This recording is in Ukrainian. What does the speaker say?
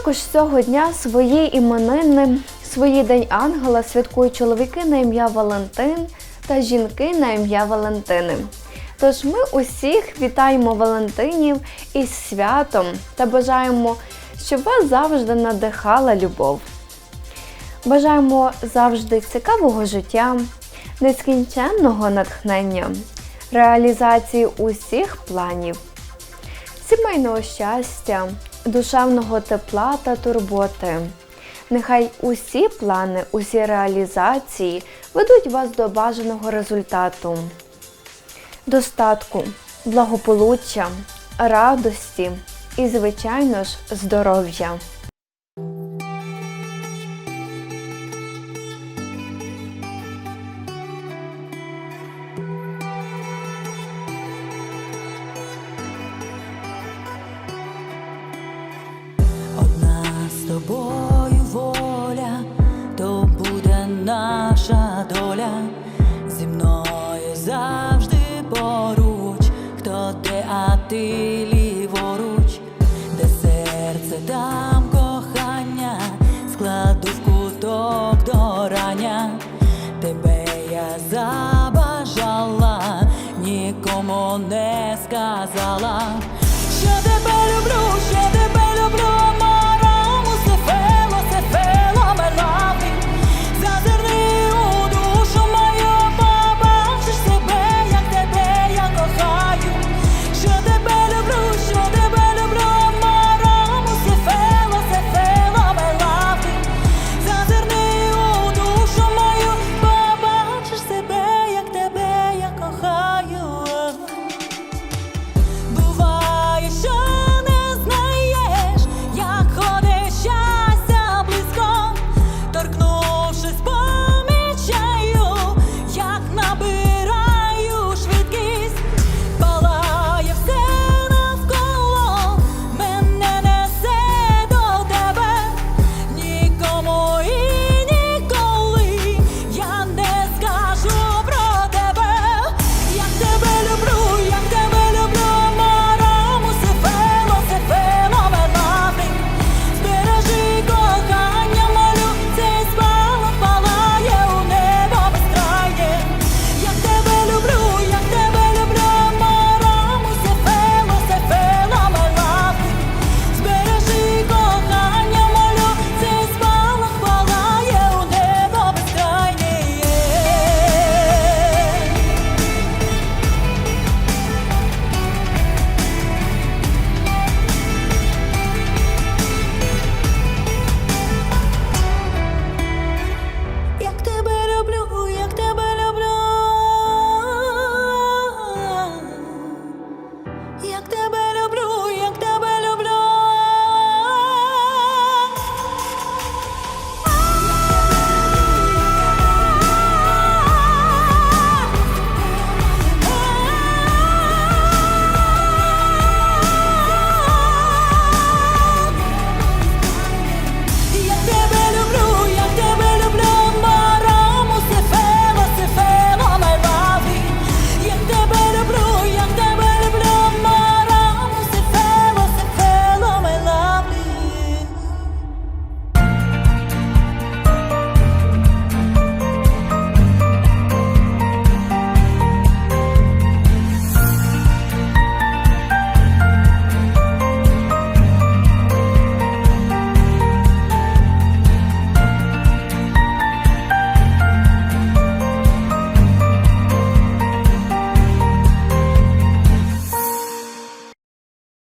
Також цього дня свої іменини, свої День Ангела святкують чоловіки на ім'я Валентин та жінки на ім'я Валентини. Тож ми усіх вітаємо Валентинів із святом та бажаємо, щоб вас завжди надихала любов. Бажаємо завжди цікавого життя, нескінченного натхнення, реалізації усіх планів, сімейного щастя, душевного тепла та турботи. Нехай усі плани, усі реалізації ведуть вас до бажаного результату, достатку, благополуччя, радості і, звичайно ж, здоров'я. Ти ліворуч, де серце там кохання, складу в куток до рання, тебе я забажала, нікому не сказала.